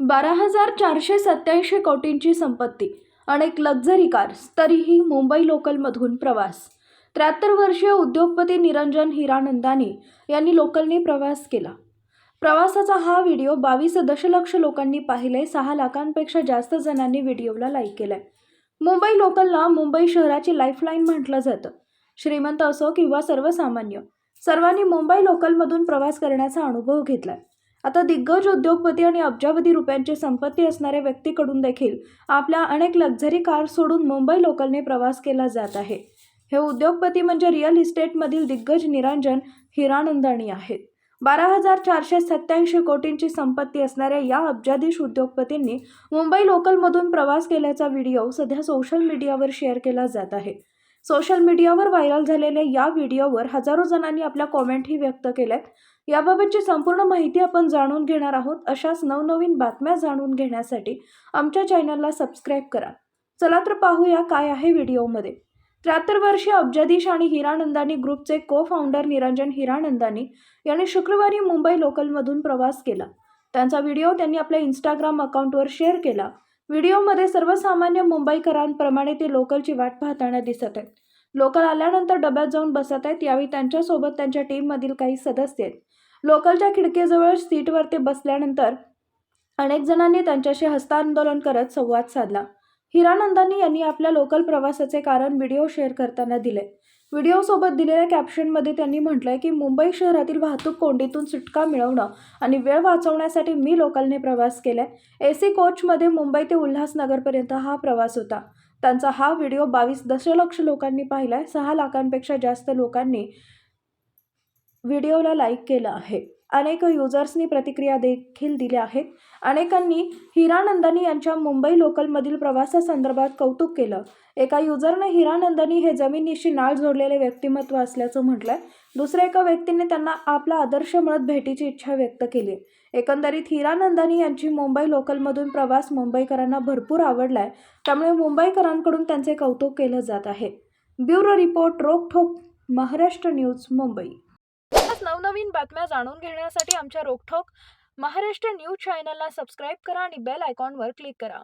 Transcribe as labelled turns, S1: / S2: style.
S1: बारा हजार चारशे सत्याऐंशी कोटींची संपत्ती अनेक लक्झरी कार्स तरीही मुंबई लोकलमधून प्रवास. त्र्याहत्तर वर्षीय उद्योगपती निरंजन हिरानंदानी यांनी लोकलने प्रवास केला. प्रवासाचा हा व्हिडिओ बावीस दशलक्ष लोकांनी पाहिले सहा लाखांपेक्षा जास्त जणांनी व्हिडिओला लाईक केलाय. मुंबई लोकलला मुंबई शहराची लाईफलाईन म्हटलं जातं. श्रीमंत असो किंवा सर्वसामान्य सर्वांनी मुंबई लोकलमधून प्रवास करण्याचा अनुभव घेतलाय. आता दिग्गज उद्योगपती आणि अब्जावधी रुपयांची संपत्ती असणाऱ्या व्यक्तीकडून देखील आपल्या अनेक लक्झरी कार सोडून मुंबई लोकलने प्रवास केला जात आहे. हे उद्योगपती म्हणजे रिअल इस्टेटमधील दिग्गज निरंजन हिरानंदाणी आहेत. बारा हजार चारशे सत्याऐंशी कोटींची संपत्ती असणाऱ्या या अब्जाधीश उद्योगपतींनी मुंबई लोकलमधून प्रवास केल्याचा व्हिडिओ सध्या सोशल मीडियावर शेअर केला जात आहे. सोशल मीडियावर व्हायरल झालेल्या या व्हिडिओवर हजारो जणांनी आपल्या कॉमेंटही व्यक्त केल्यात याबाबतची संपूर्ण माहिती आपण जाणून घेणार आहोत अशाच नवनवीन बातम्या जाणून घेण्यासाठी आमच्या चॅनलला सबस्क्राईब करा. चला तर पाहूया काय आहे व्हिडिओमध्ये त्र्याहत्तर वर्षीय अब्जाधीश आणि हिरानंदानी ग्रुपचे को फाउंडर निरंजन हिरानंदानी यांनी शुक्रवारी मुंबई लोकलमधून प्रवास केला. त्यांचा व्हिडिओ त्यांनी आपल्या इंस्टाग्राम अकाउंटवर शेअर केला. व्हिडिओमध्ये सर्वसामान्य मुंबईकरांप्रमाणे ते लोकलची वाट पाहताना दिसत आहेत. लोकल आल्यानंतर डब्यात जाऊन बसत आहेत. यावेळी त्यांच्यासोबत त्यांच्या टीममधील काही सदस्य आहेत. लोकलच्या खिडकीजवळ सीटवर ते बसल्यानंतर अनेक जणांनी त्यांच्याशी हस्तांदोलन करत संवाद साधला. हिरानंदानी यांनी आपल्या लोकल प्रवासाचे कारण व्हिडिओ शेअर करताना दिले. व्हिडिओसोबत दिलेल्या कॅप्शनमध्ये त्यांनी म्हटलंय की मुंबई शहरातील वाहतूक कोंडीतून सुटका मिळवणं आणि वेळ वाचवण्यासाठी मी लोकलने प्रवास केलाय. ए सी कोचमध्ये मुंबई ते उल्हासनगरपर्यंत हा प्रवास होता. त्यांचा हा व्हिडिओ बावीस दशलक्ष लोकांनी पाहिलाय. सहा लाखांपेक्षा जास्त लोकांनी व्हिडिओला लाईक केलं आहे. अनेक युजर्सनी प्रतिक्रिया देखील दिल्या आहेत अनेकांनी हिरानंदानी यांच्या मुंबई लोकलमधील प्रवासासंदर्भात कौतुक केलं. एका युजरनं हिरानंदानी हे जमिनीशी नाळ जोडलेले व्यक्तिमत्व असल्याचं म्हटलंय. दुसऱ्या एका व्यक्तीने त्यांना आपला आदर्श म्हणत भेटीची इच्छा व्यक्त केली. एकंदरीत हिरानंदानी यांची मुंबई लोकलमधून प्रवास मुंबईकरांना भरपूर आवडलाय. त्यामुळे मुंबईकरांकडून त्यांचे कौतुक केलं जात आहे. Bureau report Rokthok Maharashtra news Mumbai. अशाच नवनवीन बातम्या जाणून घेण्यासाठी आमच्या रोकठोक महाराष्ट्र न्यूज चॅनलला सबस्क्राईब करा आणि बेल आयकॉनवर क्लिक करा.